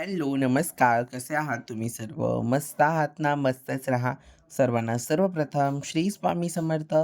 Hello, नमस्कार. कसे आहात तुम्ही सर्व? मस्त आहात ना? मस्तच राहा. सर्वांना सर्वप्रथम श्री स्वामी समर्थ.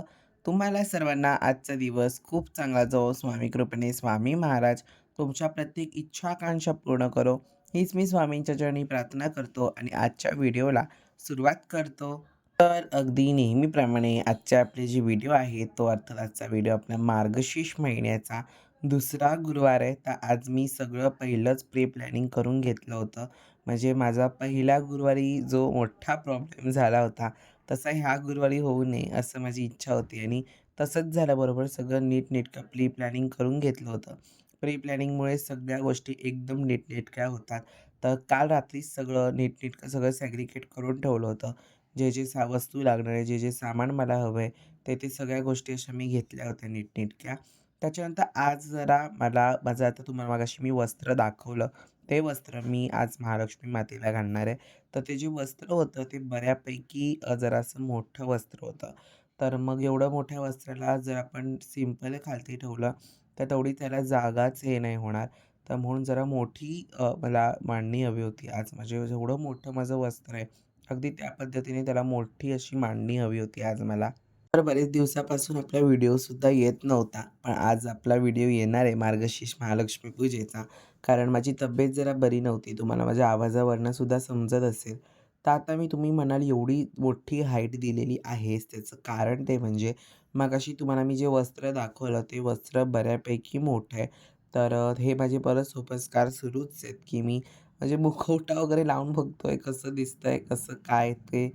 तुम्हाला सर्वांना आजचा दिवस खूप चांगला जावो. स्वामी कृपेने स्वामी महाराज तुमच्या प्रत्येक इच्छाकांक्षा पूर्ण करो. हीच मी स्वामींच्या चरणी प्रार्थना करतो आणि आजच्या व्हिडिओला सुरुवात करतो. तर अगदी नेहमीप्रमाणे आजचे आपले जे व्हिडिओ आहे, तो अर्थात आजचा व्हिडिओ आपला मार्गशीर्ष महिन्याचा दुसरा गुरुवार आहे. तर आज मी सगळं पहिलंच प्री प्लॅनिंग करून घेतलं होतं. म्हणजे माझा पहिला गुरुवारी जो मोठा प्रॉब्लेम झाला होता, तसा ह्या गुरुवारी होऊ नये असं माझी इच्छा होती आणि तसंच झाल्याबरोबर सगळं नीटनेटकं प्री प्लॅनिंग करून घेतलं होतं. प्री प्लॅनिंगमुळे सगळ्या गोष्टी एकदम नीटनेटक्या होतात. तर काल रात्रीच सगळं नीटनेटकं सगळं सॅग्रिकेट करून ठेवलं होतं. जे, जे सा वस्तू लागणार आहे, जे, जे सामान मला हवं आहे, ते, ते सगळ्या गोष्टी अशा मी घेतल्या होत्या नीटनेटक्या. त्याच्यानंतर आज जरा मला माझं आता तुम्हाला मागाशी मी वस्त्र दाखवलं. ते वस्त्र मी आज महालक्ष्मी मातेला घालणार आहे. तर ते जे वस्त्र होतं ते बऱ्यापैकी जरासं मोठं वस्त्र होतं. तर मग एवढं मोठ्या वस्त्राला जर आपण सिंपल खालती ठेवलं, तर तेवढी त्याला जागाच हे नाही होणार. तर म्हणून जरा मोठी मला मांडणी हवी होती आज. म्हणजे जेवढं मोठं माझं वस्त्र आहे, अगदी त्या पद्धतीने त्याला मोठी अशी मांडणी हवी होती आज मला. तर बरेच दिवसापासून आपला व्हिडिओसुद्धा येत नव्हता. पण आज आपला व्हिडिओ येणार आहे मार्गशीर्ष महालक्ष्मी पूजेचा. कारण माझी तब्येत जरा बरी नव्हती. तुम्हाला माझ्या आवाजावरनंसुद्धा समजत असेल. तर आता मी तुम्ही म्हणाल एवढी मोठी हाईट दिलेली आहेच, त्याचं कारण ते म्हणजे मगाशी तुम्हाला मी जे वस्त्र दाखवलं, ते वस्त्र बऱ्यापैकी मोठं आहे. तर हे माझे परत सोपस्कार सुरूच आहेत, की मी म्हणजे मुखवटा वगैरे लावून बघतोय कसं दिसतंय, कसं काय ते.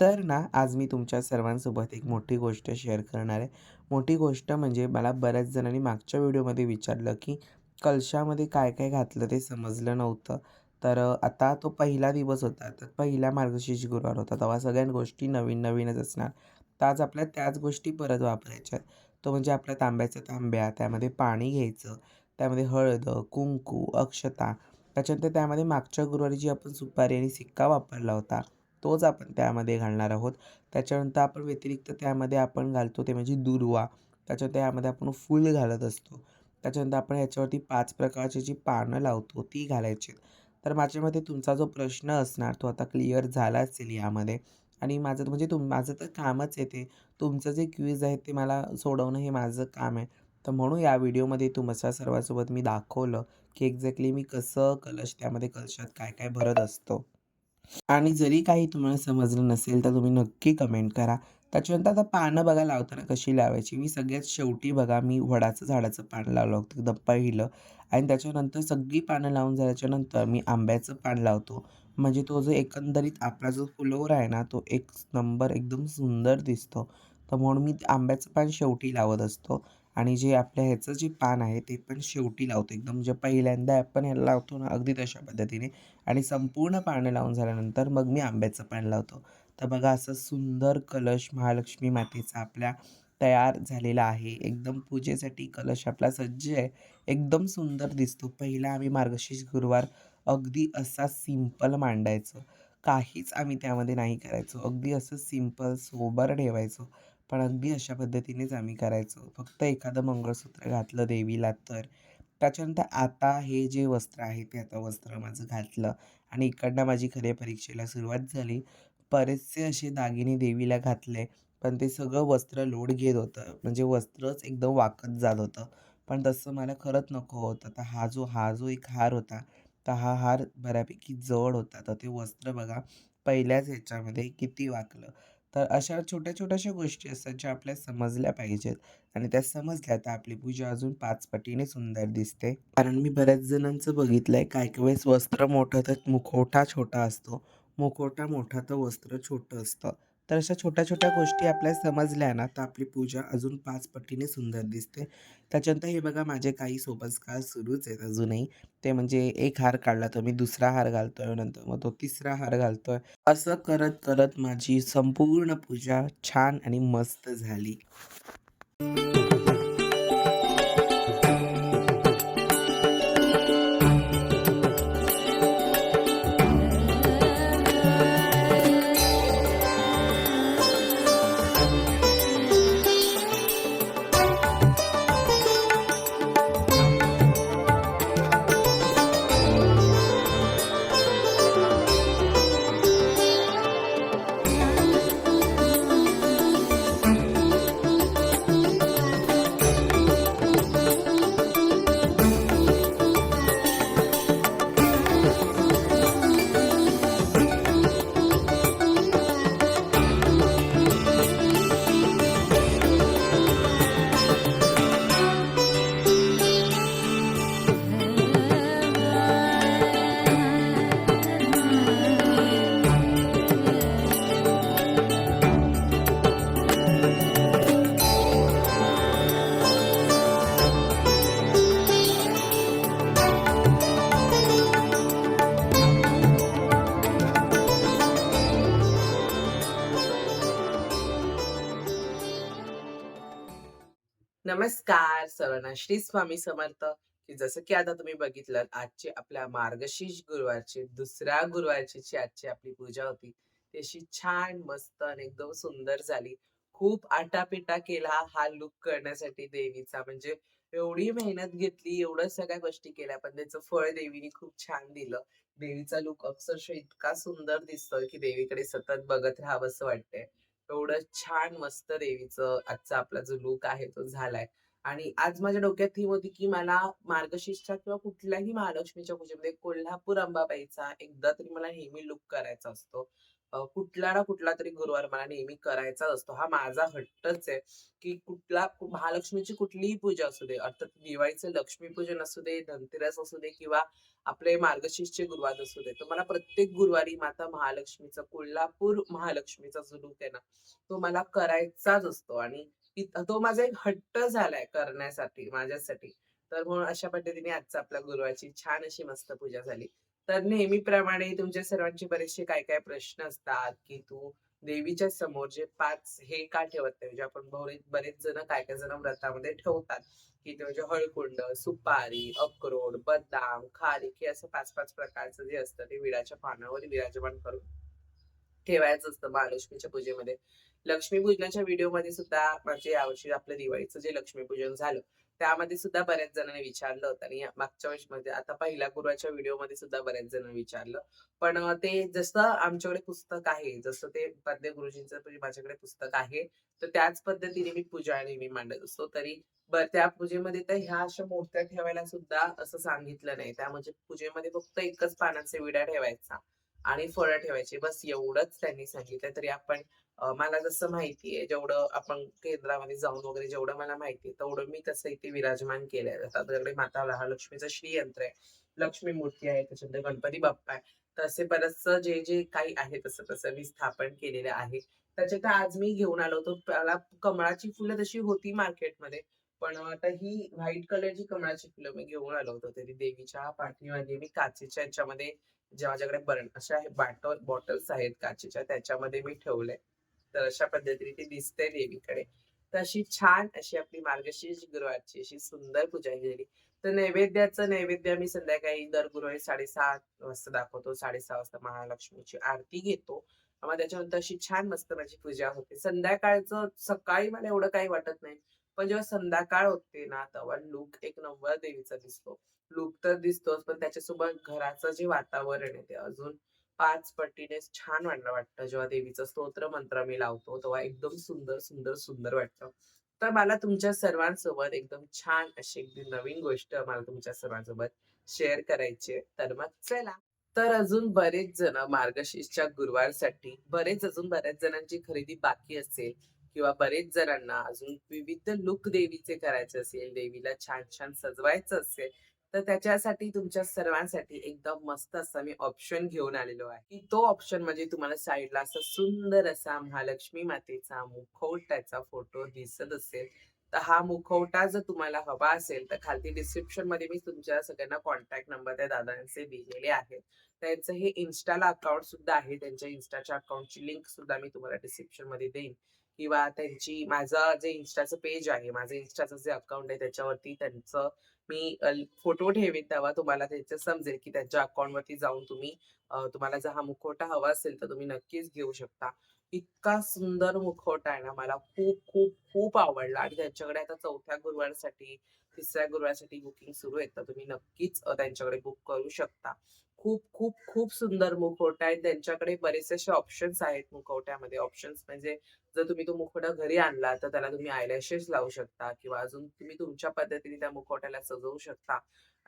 तर ना, आज मी तुमच्या सर्वांसोबत एक मोठी गोष्ट शेअर करणार आहे. मोठी गोष्ट म्हणजे मला बऱ्याच जणांनी मागच्या व्हिडिओमध्ये विचारलं, की कलशामध्ये काय-काय घातलं ते समजलं नव्हतं. तर आता तो पहिला दिवस होता. तर पहिला मार्गशीर्ष गुरुवार होता. तेव्हा सगळ्या गोष्टी नवीन-नवीनच असणार. तर आज आपल्या त्याच गोष्टी परत वापरायच्या आहेत. तो म्हणजे आपल्या तांब्याच्या तांब्या, त्यामध्ये पाणी घ्यायचं, त्यामध्ये हळद, कुंकू, अक्षता, त्याच्यानंतर त्यामध्ये मागच्या गुरुवारी जी आपण सुपारी आणि सिक्का वापरला होता, तोच आपण त्यामध्ये घालणार आहोत. त्याच्यानंतर आपण व्यतिरिक्त त्यामध्ये आपण घालतो ते म्हणजे दुर्वा त्याच्यानंतर यामध्ये आपण फूल घालत असतो. त्याच्यानंतर आपण ह्याच्यावरती पाच प्रकारची जी पानं लावतो, ती घालायची. तर माझ्या मते तुमचा जो प्रश्न असणार, तो आता क्लिअर झाला असेल यामध्ये. आणि माझं म्हणजे तुम माझं तर कामच आहे ते. तुमचं जे क्विज आहे, ते मला सोडवणं हे माझं काम आहे. तर म्हणून या व्हिडिओमध्ये तुमच्या सर्वांसोबत मी दाखवलं, की एक्झॅक्टली मी कसं कलश त्यामध्ये कलशात काय-काय भरत असतो. आणि जरी काही तुम्हाला समजलं नसेल, तर तुम्ही नक्की कमेंट करा. त्याच्यानंतर आता पानं बघा लावताना कशी लावायची. मी सगळ्यात शेवटी बघा मी वडाचं झाडाचं पान लावलं होतं एकदम पहिलं आणि त्याच्यानंतर सगळी पानं लावून झाल्याच्यानंतर मी आंब्याचं पान लावतो. म्हणजे तो जो एकंदरीत आपला जो फ्लोर आहे ना, तो एक नंबर एकदम सुंदर दिसतो. तर म्हणून मी आंब्याचं पान शेवटी लावत असतो आणि जे आपल्या ह्याचं जे पान आहे, ते पण शेवटी लावतो. एकदम म्हणजे पहिल्यांदा आपण ह्याला लावतो ना, अगदी तशा पद्धतीने आणि संपूर्ण पानं लावून झाल्यानंतर मग मी आंब्याचं पान लावतो. तर बघा असं सुंदर कलश महालक्ष्मी मातेचा आपल्या तयार झालेला आहे. एकदम पूजेसाठी कलश आपला सज्ज आहे. एकदम सुंदर दिसतो. पहिला आम्ही मार्गशीर्ष गुरुवार अगदी असा सिंपल मांडायचो. काहीच आम्ही त्यामध्ये नाही करायचो. अगदी असं सिंपल सोबर ठेवायचो. पण अगदी अशा पद्धतीनेच आम्ही करायचो. फक्त एखादं मंगळसूत्र घातलं देवीला तर. त्याच्यानंतर आता हे जे वस्त्र आहे, ते आता वस्त्र माझं घातलं आणि इकडनं माझी खऱ्या परीक्षेला सुरुवात झाली. बरेचसे असे दागिने देवीला घातले, पण ते सगळं वस्त्र लोड घेत होतं. म्हणजे वस्त्रच एकदम वाकत जात होतं. पण तसं मला खरंच नको होतं. तर हा जो हा जो एक हार होता, तर हा हार बऱ्यापैकी जड होता. तर ते वस्त्र बघा पहिल्याच ह्याच्यामध्ये किती वाकलं. तर अशा छोट्या-छोट्याशा गोष्टी असतात, ज्या आपल्या समजल्या पाहिजेत आणि त्या समजल्या तर आपली पूजा अजून पाच पटीने सुंदर दिसते. कारण मी बऱ्याच जणांचं बघितलंय, काही-काही वेळेस वस्त्र मोठं तर मुखोटा छोटा असतो. मुखोटा मोठा तर वस्त्र छोटं असतं. तर अशा छोट्या-छोट्या गोष्टी आपल्याला समजल्या ना, तर आपली पूजा अजून पाच पटीने सुंदर दिसते. त्याच्यानंतर हे बघा माझे काही सोपस्कार सुरूच आहेत अजूनही. ते म्हणजे एक हार काढला तर मी दुसरा हार घालतोय, नंतर मग तो तिसरा हार घालतोय. असं करत-करत माझी संपूर्ण पूजा छान आणि मस्त झाली. नमस्कार सर्वांना श्री स्वामी समर्थ. की जसं की आता तुम्ही बघितलं आजची आपल्या मार्गशीर्ष गुरुवारची दुसऱ्या गुरुवारची जी आजची आपली पूजा होती. तशी छान मस्त आणि एकदम सुंदर झाली. खूप आटापिटा केला हा लुक करण्यासाठी देवीचा. म्हणजे एवढी मेहनत घेतली एवढं सगळ्या गोष्टी केल्या पण त्याचं फळ देवीने खूप छान दिलं. देवीचा लुक अक्षरशः इतका सुंदर दिसतोय की देवीकडे सतत बघत राहावंसं वाटतंय. एवढं छान मस्त देवीचं आजचा आपला जो लुक आहे तो झालाय. आणि आज माझ्या डोक्यात थीम होती, की मला मार्गशीर्षच्या किंवा कुठल्याही महालक्ष्मीच्या पूजेमध्ये कोल्हापूर अंबाबाईचा एकदा तरी मला नेहमी लूक करायचा असतो. कुठला ना कुठला तरी गुरुवार मला नेहमी करायचाच असतो. हा माझा हट्टच आहे, की कुठला महालक्ष्मीची कुठलीही पूजा असू दे, अर्थात दिवाळीचं लक्ष्मीपूजन असू दे, धनतेरस असू दे किंवा आपले मार्गशीर्षचे गुरुवार असू दे. तर मला प्रत्येक गुरुवारी माता महालक्ष्मीचा, कोल्हापूर महालक्ष्मीचा जुलूक आहे ना, तो मला करायचाच असतो आणि तो माझा एक हट्ट झालाय करण्यासाठी, माझ्यासाठी. तर म्हणून अशा पद्धतीने आजचा आपल्या गुरुवारची छान अशी मस्त पूजा झाली. तर नेहमीप्रमाणे तुमच्या सर्वांचे बरेचसे काय-काय प्रश्न असतात, की तू देवीच्या समोर जे पाच हे का ठेवत नाही? म्हणजे आपण बरेच जण काय-काय जण व्रतामध्ये ठेवतात, की ते म्हणजे हळकुंड, सुपारी, अक्रोड, बदाम, खारीक हे असं 5-5 प्रकारचं जे असतं ते विडाच्या पानावर विराजमान करून ठेवायचं असतं महालक्ष्मीच्या पूजेमध्ये. लक्ष्मीपूजनाच्या व्हिडिओमध्ये सुद्धा म्हणजे यावर्षी आपलं दिवाळीचं जे लक्ष्मीपूजन झालं, त्यामध्ये सुद्धा बऱ्याच जणांनी विचारलं होतं आणि मागच्या वर्षी म्हणजे आता पहिल्या गुरुवाच्या व्हिडिओमध्ये सुद्धा बऱ्याच जणांनी विचारलं. पण ते जसं आमच्याकडे पुस्तक आहे, जसं ते पद्य गुरुजींचं म्हणजे माझ्याकडे पुस्तक आहे, तर त्याच पद्धतीने मी पूजा नेहमी मांडत असतो. तरी त्या पूजेमध्ये तर ह्या अशा मूर्त्या ठेवायला सुद्धा असं सांगितलं नाही. त्या म्हणजे पूजेमध्ये फक्त एकच पानाचे विडा ठेवायचा आणि फळं ठेवायची. बस एवढंच त्यांनी सांगितलं. तरी आपण मला जसं माहितीये, जेवढं आपण केंद्रामध्ये जाऊन वगैरे जेवढं मला माहितीये, तेवढं मी तसं इथे विराजमान केलंय. आता आपल्याकडे माता महालक्ष्मीचं श्रीयंत्र आहे, लक्ष्मी मूर्ती आहे, त्याच्यानंतर गणपती बाप्पा आहे. तर असे जे, जे काही आहे तसं-तसं मी स्थापन केलेलं आहे. त्याच्यात आज मी घेऊन आलो होतो. त्याला कमळाची फुलं तशी होती मार्केटमध्ये, पण आता ही व्हाईट कलरची कमळाची फुलं मी घेऊन आलो होतो. तरी देवीच्या पाठीमागे मी काचेच्या याच्यामध्ये जे माझ्याकडे बरण अशा बॉटल बॉटल्स आहेत काचेच्या, त्याच्यामध्ये मी ठेवले तर अशा पद्धतीने ती दिसते देवीकडे. तर अशी छान अशी आपली मार्गशीर्ष गुरुवारची अशी सुंदर पूजा केली. तर नैवेद्याचं नैवेद्य आम्ही संध्याकाळी दर गुरुवारी 7:30 वाजता दाखवतो. 6:30 वाजता महालक्ष्मीची आरती घेतो. मग त्याच्यानंतर अशी छान मस्त माझी पूजा होते. संध्याकाळचं सकाळी मला एवढं काही वाटत नाही. पण जेव्हा संध्याकाळ होते ना, तेव्हा लूक एक नंबर देवीचा दिसतो. लूक तर दिसतोच, पण त्याच्यासोबत घराचं जे वातावरण आहे ते अजून पाच पटीने छान वाटलं वाटतं. जेव्हा देवीचं स्तोत्र मंत्र मी लावतो, तेव्हा एकदम सुंदर, सुंदर, सुंदर वाटतं. तर मला तुमच्या सर्वांसोबत एकदम छान अशी एक नवीन गोष्ट मला तुमच्या सर्वांसोबत शेअर करायची तर मग चला. तर अजून बरेच जण मार्गशीर्षच्या गुरुवारसाठी बरेच अजून बऱ्याच जणांची खरेदी बाकी असेल किंवा बरेच जणांना अजून विविध लुक देवीचे करायचे असेल, देवीला छान-छान सजवायचं असेल, तर त्याच्यासाठी तुमच्या सर्वांसाठी एकदम मस्त असा मी ऑप्शन घेऊन आलेलो आहे, की तो ऑप्शन म्हणजे तुम्हाला साईडला असा सुंदर असा महालक्ष्मी मातेचा मुखवट्याचा फोटो दिसत असेल, तर हा मुखवटा जर तुम्हाला हवा असेल, तर खालती डिस्क्रिप्शनमध्ये मी तुमच्या सगळ्यांना कॉन्टॅक्ट नंबर त्या दादांचे दिलेले आहेत. त्यांचं हे इन्स्टाला अकाउंट सुद्धा आहे. त्यांच्या इन्स्टाच्या अकाउंटची लिंक सुद्धा मी तुम्हाला डिस्क्रिप्शनमध्ये देईन किंवा त्यांची माझं जे इन्स्टाचं पेज आहे, माझं इन्स्टाचं जे अकाउंट आहे त्याच्यावरती त्यांचं मी फोटो ठेवेन तेव्हा तुम्हाला त्याचं समजेल, की त्यांच्या अकाउंटवरती जाऊन तुम्ही तुम्हाला जर हा मुखवटा हवा असेल, तर तुम्ही नक्कीच घेऊ शकता. इतका सुंदर मुखवटा आहे ना, मला खूप, खूप, खूप आवडला आणि त्यांच्याकडे आता चौथ्या गुरुवारसाठी, तिसऱ्या गुरुवारसाठी बुकिंग सुरू आहे. तर तुम्ही नक्कीच त्यांच्याकडे बुक करू शकता. खूप, खूप, खूप सुंदर मुखवटा आहे. त्यांच्याकडे बरेचसे असे ऑप्शन्स आहेत मुखवट्यामध्ये. ऑप्शन्स म्हणजे जर तुम्ही तो मुखवटा घरी आणला, तर त्याला तुम्ही आयलॅशेस लावू शकता किंवा अजून तुम्ही तुमच्या पद्धतीने त्या मुखवट्याला सजवू शकता.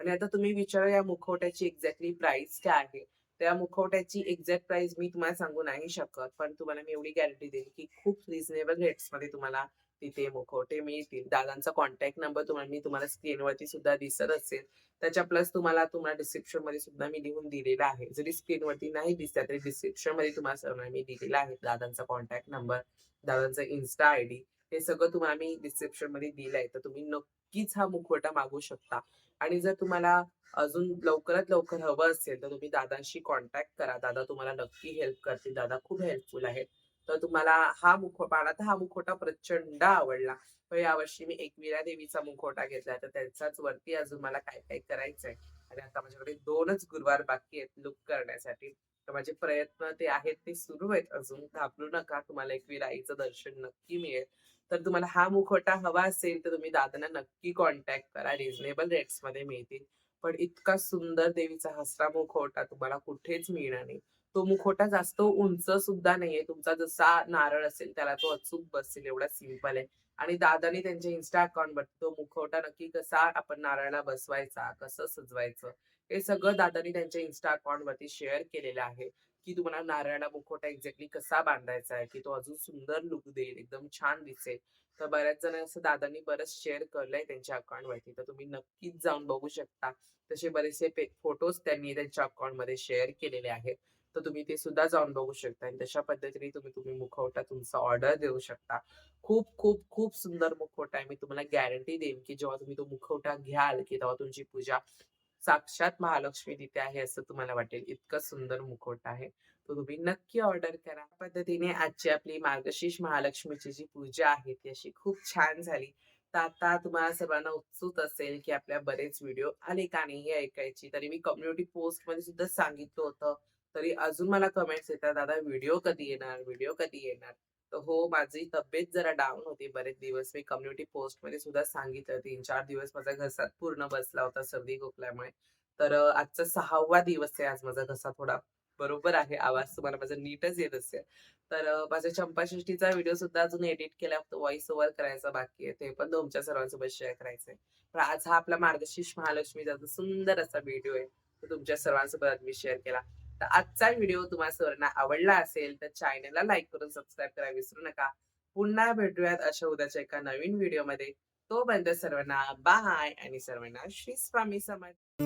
आणि आता तुम्ही विचारा या मुखवट्याची एक्झॅक्टली प्राइस काय आहे? त्या मुखवट्याची एक्झॅक्ट प्राइस मी तुम्हाला सांगू नाही शकत. पण तुम्हाला मी एवढी गॅरंटी देईन, की खूप रिझनेबल रेट्समध्ये तुम्हाला तिथे मुखवटे मिळतील. दादांचा कॉन्टॅक्ट नंबर तुम्हाला मी तुम्हाला स्क्रीनवरती सुद्धा दिसत असेल. त्याच्या प्लस तुम्हाला तुम्हाला डिस्क्रिप्शनमध्ये सुद्धा मी लिहून दिलेला आहे. जरी स्क्रीनवरती नाही दिसला, तरी डिस्क्रिप्शनमध्ये तुम्हाला सर्वांना मी दिलेला आहे. दादांचा कॉन्टॅक्ट नंबर, दादांचा Insta आयडी हे सगळं तुम्हाला मी डिस्क्रिप्शनमध्ये दिलंय. तर तुम्ही नक्कीच हा मुखवटा मागू शकता. आणि जर तुम्हाला अजून लवकरात लवकर हवं असेल, तर तुम्ही दादांशी कॉन्टॅक्ट करा. दादा तुम्हाला नक्की हेल्प करतील. दादा खूप हेल्पफुल आहेत. तर तुम्हाला हा मुखो मला तर हा मुखवटा प्रचंड आवडला. पण यावर्षी मी एकविरा देवीचा मुखवटा घेतलाय, तर त्यांचाच वरती अजून मला काय-काय करायचंय आणि आता माझ्याकडे दोनच गुरुवार बाकी आहेत लुक करण्यासाठी. तर माझे प्रयत्न ते आहेत ते सुरू आहेत अजून. घाबरू नका. तुम्हाला एकविरा आईचं दर्शन नक्की मिळेल. तर तुम्हाला हा मुखवटा हवा असेल, तर तुम्ही दादांना नक्की कॉन्टॅक्ट करा. रिझनेबल रेट्समध्ये मिळतील. पण इतका सुंदर देवीचा हसरा मुखवटा तुम्हाला कुठेच मिळणार नाही. तो मुखवटा जास्त उंच सुद्धा नाहीये. तुमचा जसा नारळ असेल त्याला तो अचूक बसेल एवढा सिंपल आहे. आणि दादांनी त्यांच्या इन्स्टा अकाउंटवरती तो मुखवटा नक्की कसा आपण नारळाला बसवायचा, कसं सजवायचं, हे सगळं दादांनी त्यांच्या इन्स्टा अकाउंटवरती शेअर केलेलं आहे, की तुम्हाला नारळाला मुखवटा एक्झॅक्टली कसा बांधायचा आहे, की तो अजून सुंदर लुक देईल, एकदम छान दिसेल. तर बऱ्याच जण असं दादांनी बरंच शेअर केलंय त्यांच्या अकाउंट वरती तर तुम्ही नक्कीच जाऊन बघू शकता. तसे बरेचसे फोटोज त्यांनी त्यांच्या अकाउंटमध्ये शेअर केलेले आहेत. तर तुम्ही ते सुद्धा जाऊन बघू शकता आणि तशा पद्धतीने तुम्ही तुम्ही मुखवटा तुमचा ऑर्डर देऊ शकता. खूप, खूप, खूप सुंदर मुखवटा आहे. मी तुम्हाला गॅरंटी देईन, की जेव्हा तुम्ही तो मुखवटा घ्याल, की तेव्हा तुमची पूजा साक्षात महालक्ष्मी तिथे आहे असं तुम्हाला वाटेल. इतकं सुंदर मुखवटा आहे. तो तुम्ही नक्की ऑर्डर करा. पद्धतीने आजची आपली मार्गशीर्ष महालक्ष्मीची जी पूजा आहे, ती अशी खूप छान झाली. तर आता तुम्हाला सर्वांना उत्सुक असेल, की आपल्या बरेच व्हिडिओ आले का नाही हे ऐकायची. तरी मी कम्युनिटी पोस्टमध्ये सुद्धा सांगितलं होतं. तरी अजून मला कमेंट्स येतात, "दादा व्हिडिओ कधी येणार? व्हिडिओ कधी येणार?" तर हो, माझी तब्येत जरा डाऊन होती बरेच दिवस. मी कम्युनिटी पोस्टमध्ये सुद्धा सांगितलं 3-4 दिवस माझा घसात पूर्ण बसला होता सर्दी खोकल्यामुळे. तर आजचा सहावा दिवस आहे. आज माझा घसा थोडा बरोबर आहे. आवाज तुम्हाला माझा नीटच येत असेल. तर माझ्या चंपाषष्ठीचा व्हिडिओ सुद्धा अजून एडिट केला व्हॉइस ओव्हर करायचा बाकी आहे. ते पण तुमच्या सर्वांसोबत शेअर करायचंय. पण आज हा आपला मार्गशीर्ष महालक्ष्मीचा सुंदर असा व्हिडिओ आहे, तो तुमच्या सर्वांसोबत मी शेअर केला. तर आजचा व्हिडिओ तुम्हाला सर्वांना आवडला असेल, तर चॅनलला लाईक करून सबस्क्राईब करायला विसरू नका. पुन्हा भेटूयात अशा उद्याच्या एका नवीन व्हिडिओमध्ये. तोपर्यंत सर्वांना बाय आणि सर्वांना श्री स्वामी समर्थ.